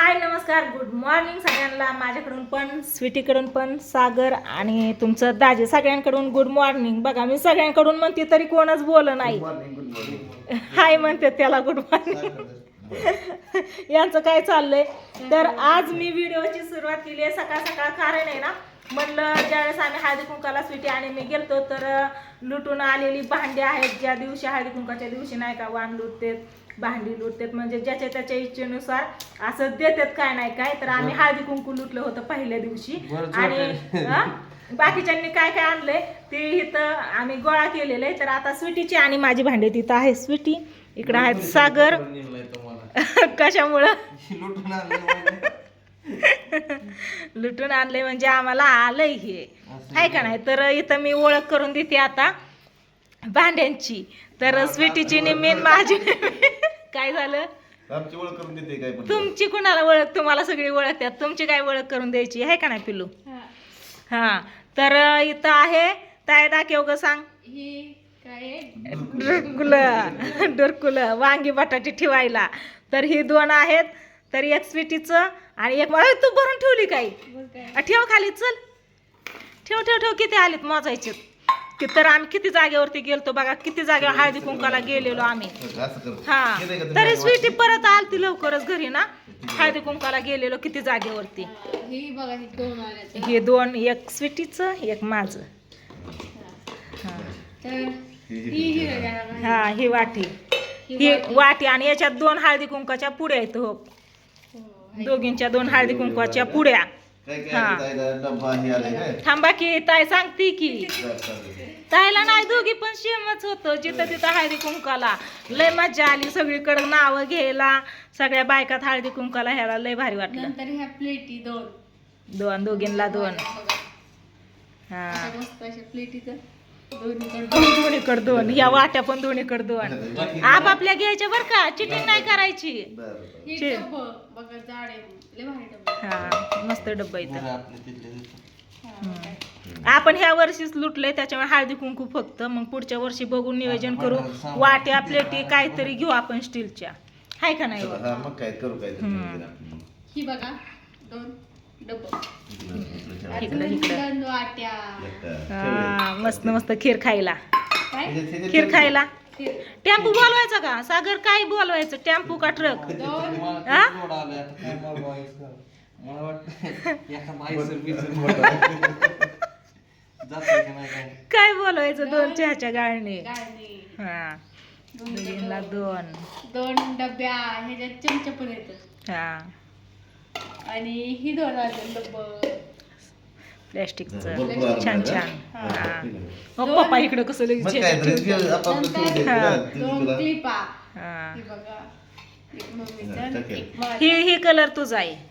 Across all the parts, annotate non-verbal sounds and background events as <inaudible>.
हाय नमस्कार good morning सगळ्यांना. माझ्याकडून पण स्वीटीकडून पण सागर आणि तुमचं दाजे सगळ्यांकडून गुड मॉर्निंग. बघा मी सगळ्यांकडून म्हणते तरी कोणच बोल नाही. हाय म्हणते त्याला गुड मॉर्निंग यांचं काय चाललंय? तर आज मी व्हिडिओची सुरुवात केली आहे. सकाळ सकाळ कारण आहे ना म्हणलं ज्यावेळेस आम्ही हळदी कुंकाला स्वीटी आणि मी गेलतो तर लुटून आलेली भांडी आहेत ज्या दिवशी हळदी कुंकाच्या दिवशी नाही का वाण लुटतेत भांडी लुटतेत. म्हणजे ज्याच्या त्याच्या इच्छेनुसार असं देतात काय नाही काय. तर आम्ही हळदी कुंकू लुटलं होतं पहिल्या दिवशी. आणि? बाकीच्यांनी काय काय आणलंय ते इथं आम्ही गोळा केलेलं आहे. तर आता स्वीटीची आणि माझी भांडी तिथं आहे स्वीटी. इकडं आहेत सागर. <laughs> कशामुळं? लुटून आणलं म्हणजे. <laughs> लुटून आणलंय म्हणजे आम्हाला आलंय हे. आहे का नाही? तर इथं मी ओळख करून देते आता भांड्यांची. तर स्वीटीची निम्मीन माझी. <laughs> काय झालं? आमची ओळख करून देते काय पण. तुमची कुणाला ओळख? तुम्हाला सगळी ओळखतात. तुमची काय ओळख करून द्यायची? आहे का नाही पिल्लू? हा. तर इथं आहे. ताय दाखव ग सांग. ही काय डुरकुलं. डुरकुलं. वांगी बटाटे ठेवायला. तर ही दोन आहेत. तर एक स्वीटीचं आणि एक मला तू भरून ठेवली काही ठेव खाली चल. ठेव ठेव ठेव. किती आलेत? मोजायचे की तर आम्ही किती जागेवरती गेलतो बघा किती जागेवर हळदी कुंकाला गेलेलो आम्ही. हा? तरी स्वीटी परत आलती लवकरच घरी ना. हळदी कुंकाला गेलेलो किती जागेवरती. ही बघा ही दोन हे एक स्वीटीचं एक माझं. हा. तर ही हा ही वाटी. ही वाटी. आणि याच्यात दोन हळदी कुंकाच्या पुड्या आहेत हो. दोघींच्या दोन हळदी कुंकाच्या पुड्या. काय काय हा. आलं ताईला डब्बा हे आले काय? थांबा की ताई सांगते की. बरं, चालेल. ताईला नाही दोघी पण सेमच होतं. जिथं तिथं हळदी कुंकाला लय मजा आली. सगळीकडे नावं घ्यायला. सगळ्या बायकात हळदी कुंकाला ह्याला लय भारी वाटलं. नंतर ह्या प्लेटी दोन. दोन दोघींना दोन. बघा. हा. अशा मस्त अशा प्लेटीचं. दोन्हीकडे दोन. या वाट्या पण दोन्हीकडे दोन. आपापल्या घ्यायच्या बरं का. चिटिंग नाही करायची. ही मस्त डब्बा इथं. आपण ह्या वर्षीच लुटलंय त्याच्यामुळे हळदी कुंकू फक्त. मग पुढच्या वर्षी बघून नियोजन करू. वाट्या प्लेटी काहीतरी घेऊ आपण स्टीलच्या. हाय का नाही? हा मग काय करू काय हम्म. ही बघा. दोन. इकडं इकडं हा, मस्त मस्त खीर खायला. काय? खीर खायला. टेम्पो बोलवायचा का? सागर काय बोलवायचं? टेम्पो का ट्रक? हा? काय बोलवायचं? दोन चहाच्या गाळणी? गाळणी. हा. दोन. दोन. दोन डब्या ह्याच्यात चमचे पण येतात हा. आणि ही दोन आले डब्ब प्लॅस्टिकचं. छान? छान. हा. पप्पा इकडं कसं लगेच हा. हा. कलर तुझा आहे?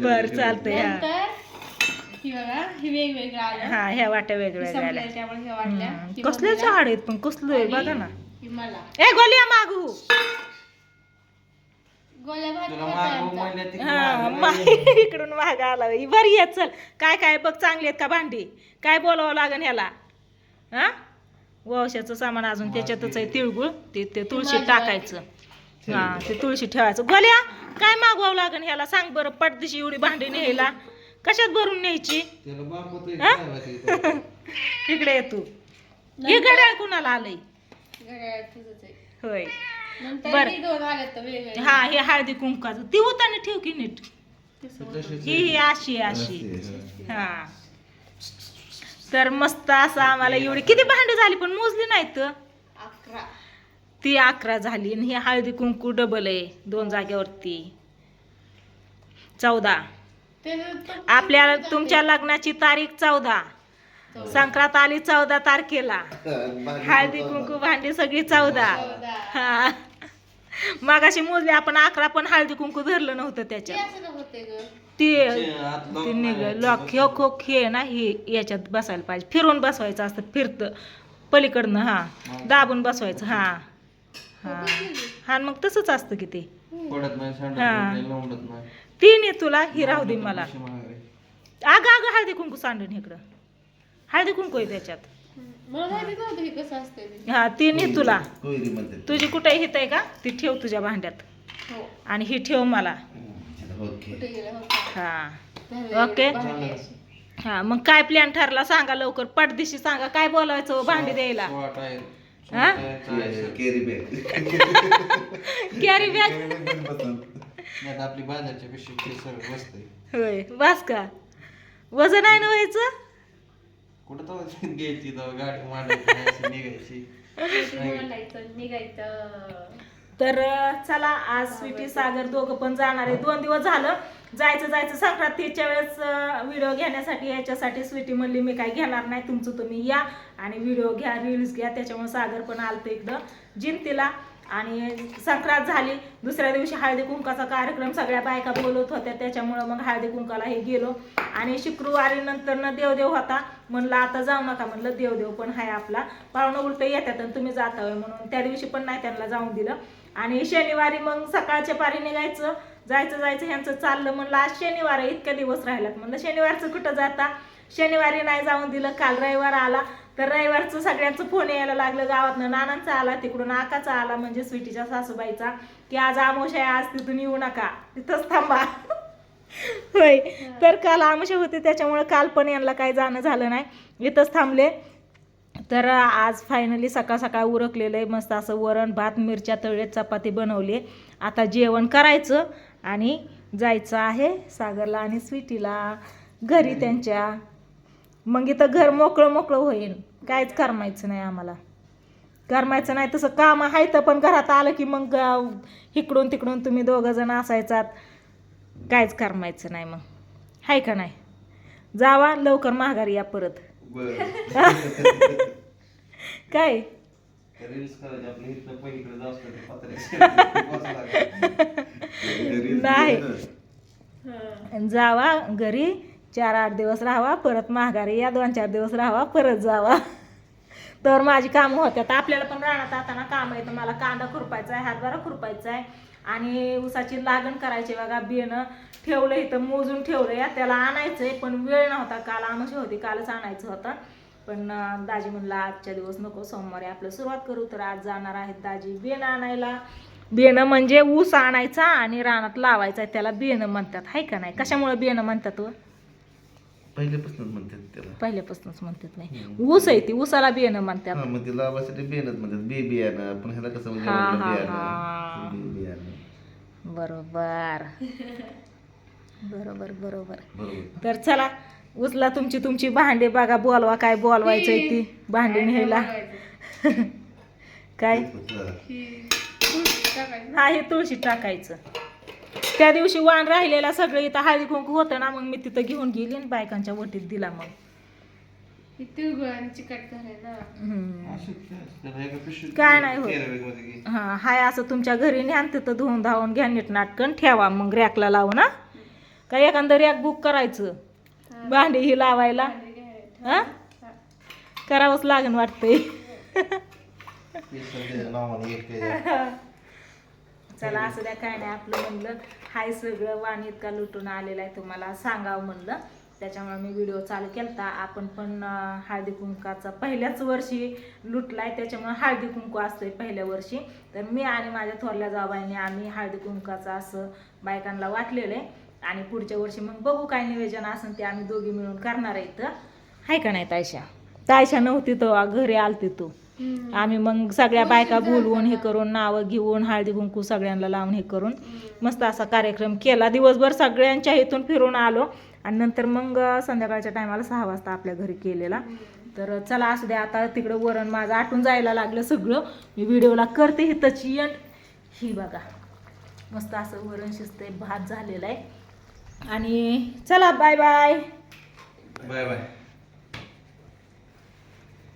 बर चालतंय हा. ही ही वेगवेगळ्या हा ह्या वाट्या वेगळ्या संपल्या झाल्या. त्यामुळे ह्या वाटल्या हम्म. ही कसले झाड आहेत पण कसलं? आहे बघा ना. ही मला. ए गोलिया मागू. भात तुला. म्हणलं हा <laughs> मागं मा- नाही. इकडून माग आला. बरी आहे चल. काय काय बघ चांगली आहेत का भांडी? काय बोलावं लागन ह्याला? हा? वळशाचं सामान अजून त्याच्यातच आहे तिळगुळ. ते ते तुळशी टाकायचं. हा ते तुळशी ठेवायचं. गोल्या काय मागवावं लागन ह्याला? सांग बरं पटदिशी एवढी भांडी न्यायला. कशात भरून न्यायची? त्याला हा? <laughs> इकडे ये तू. हे घड्याळ कुणाला आलंय? घड्याळ तुझंच आहे होय. नंतर बरं. ही दोन तर हा हे हळदी कुंकाचं ती उताने ठेव की नीट. ही ही अशी आहे, अशी हा. तर मस्त असं आम्हाला एवढी किती भांडी झाली पण मोजली नाहीत. तर अकरा. ती अकरा झाली आणि ही हळदी कुंकू डबल आहे दोन जागेवरती. चौदा. ते तो- आपल्या तुमच्या लग्नाची तारीख चौदा. संक्रांत आली चौदा तारखेला. <laughs> हळदी कुंकू भांडी सगळी चौदा. हा. मगाशी मोजली आपण अकरा पण हळदी कुंकू धरलं नव्हतं त्याच्यात. असं का होते ग. ते निघ नाही लॉक ह्यो खो खे ना हे याच्यात बसायला पाहिजे. फिरून बसवायचं असतं फिरतं. पलीकडनं हा. दाबून बसवायचं हा. हा. हा मग तसंच असतं की ते. पडत नाही सांडत हा. नाही लवडत नाही. तीन आहे तुला ही राहू दे मला. अशी. अगं अगं हळदी कुंकू सांडून इकडं. हळदी कुंकू आहे त्याच्यात. मला माहितीच नव्हतं हे कसं असतंय ते. हा ती नी तुला. कोयरी तुझी कुठे हित आहे का? ती ठेव तुझ्या भांड्यात. हो. आणि ही ठेव मला. ओके. कुठे गेलं होतं? हा. ओके. हा मग काय प्लॅन ठरला सांगा लवकर. पटदिशी सांगा काय बोलायचं हो भांडी द्यायला? हा? केरी बॅग कॅरी आपली बाजारच्या पिशवी सगळं बसतंय. होय. वास का? वजन आहे ना व्हायचं? कुठं तर घ्यायची गाडी मांडायची अशी निघायची? तर अं, चला आज स्वीटी सागर दोघं पण जाणार आहे. दोन दिवस झालं. जायचं जायचं. संक्रांतीच्या वेळेस व्हिडिओ घेण्यासाठी याच्यासाठी स्वीटी म्हणली मी काय घेणार नाही तुमचं तुम्ही या आणि व्हिडिओ घ्या रील्स घ्या. त्याच्यामुळे सागर पण आलतं इकडं जिंतीला आणि संक्रांत झाली दुसऱ्या दिवशी हळदी कुंकाचा कार्यक्रम सगळ्या बायका बोलत होत्या त्याच्यामुळं मग हळदी कुंकाला हे गेलो. आणि शुक्रवारी नंतर देवदेव होता म्हणलं आता जाऊ नका म्हणलं देवदेव पण आहे आपला. पाहुणं उलटं येतात आणि तुम्ही जाता म्हणून त्या दिवशी पण नाही त्यांना जाऊन दिलं. आणि शनिवारी मग सकाळच्या पारी निघायचं जायचं जायचं ह्यांचं चाललं म्हणलं आज शनिवार इतक्या दिवस राहिलात. म्हणलं शनिवारचं कुठं जाता? शनिवारी नाही जाऊन दिलं काल रविवार आला. तर रविवारचं सगळ्यांचं फोन यायला लागलं गावातनं नानांचा आला तिकडून आकाचा आला म्हणजे स्वीटीच्या सासूबाईचा की आज आमोशा आहे आज तिथून येऊ नका तिथंच थांबा. होय. तर काल आमोशा होते त्याच्यामुळे काल पण यांना काही जाणं झालं नाही. इथंच थांबले. तर आज फायनली सकाळ सकाळ उरकलेलं आहे मस्त असं वरण भात मिरच्या तळले चपाती बनवली. आता जेवण करायचं आणि जायचं आहे सागरला आणि स्वीटीला. घरी त्यांच्या मग इथं घर मोकळं मोकळं होईल काहीच करमायचं नाही आम्हाला. करमायचं नाही तसं काम आहे तर पण घरात आलं की मग इकडून तिकडून तुम्ही दोघं जण असायचात. काहीच करमायचं नाही मग. हाय का नाही? जावा लवकर माघारी या परत. <laughs> काय? <laughs> नाही. जावा घरी चार आठ दिवस राहावा परत माघारी या दोन चार दिवस राहावा परत जावा. तर माझी कामं होत्यात आपल्याला पण राहण्यात आता काम आहे तर मला कांदा खुरपायचा आहे हातभारा खुरपायचा आहे. आणि उसाची लागण करायची बघा बियाणं ठेवलं इथं मोजून ठेवलं या त्याला आणायचं आहे पण वेळ नव्हता. काल आणायची होती कालच आणायचं होतं. पण दाजी म्हणला आजच्या दिवस नको सोमवारी आपलं सुरुवात करू. तर आज जाणार आहेत दाजी बियाणं आणायला. बियाणं म्हणजे ऊस आणायचा आणि रानात लावायचा त्याला बियाणं म्हणतात. हाय का नाही? कशामुळे बियाणं म्हणतात व? पहिल्यापासूनच म्हणतात त्याला. पहिल्यापासूनच म्हणतात नाही. ऊस आहे ती ऊसाला बियाणं म्हणतात. हा मग ते लावासाठी म्हणतात. बी बियाणं. आपण ह्याला कसं म्हणजे हा, म्हणलं हा, बियाणं. हा. बी बियाणं. बरोबर. बरोबर बरोबर. बरोबर. तर चला उचला तुमची तुमची भांडी बघा बोलवा काय बोलवायचंय ती भांडी न्यायला. <laughs> काय? हा. ही तुळशी टाकायची. हा हे तुळशी टाकायचं त्या दिवशी वाण राहिलेला सगळं इथं हळदी कुंकू होतं ना मग मी तिथं घेऊन गेली आणि बायकांच्या वटीत दिला मग. ना काय नाही होत. हा हाय असं तुमच्या घरी न्यान तिथं धुवून धावून घ्या नीट नाटकन ठेवा मग रॅकला लावून हा का एखादं रॅक बुक करायचं? भांडी ही लावायला. हा? करावंच लागेल वाटतंय <laughs> ते सध्या नावाने एक ते- चला असं द्या काय नाही आपलं म्हणलं हाय सगळं वाणी इतका लुटून आलेला आहे तुम्हाला सांगावं म्हणलं. त्याच्यामुळे मी व्हिडिओ चालू केलता. आपण पण हळदी कुंकाचा पहिल्याच वर्षी लुटलाय त्याच्यामुळे हळदी कुंकू असतोय पहिल्या वर्षी. तर मी आणि माझ्या थोरल्या जावाईने आम्ही हळदी कुंकाचं असं बायकांना वाटलेलं आहे आणि पुढच्या वर्षी मग बघू काय नियोजन असेल ते आम्ही दोघी मिळून करणार आहे तर हाय का नाही तायशा? तायशा नव्हती तो घरी आलती तू. आम्ही मग सगळ्या बायका बोलवून हे करून नावं घेऊन हळदी कुंकू सगळ्यांना लावून हे करून मस्त असा कार्यक्रम केला. दिवसभर सगळ्यांच्या इथून फिरून आलो. आणि नंतर मग संध्याकाळच्या टायमाला सहा वाजता आपल्या घरी केलेला. तर चला असू द्या आता तिकडं वरण माझं आटून जायला लागलं सगळं. मी व्हिडिओला करते ही तची एंड ही बघा मस्त असं वरण शिजतंय भात झालेला आहे. आणि चला बाय बाय बाय बाय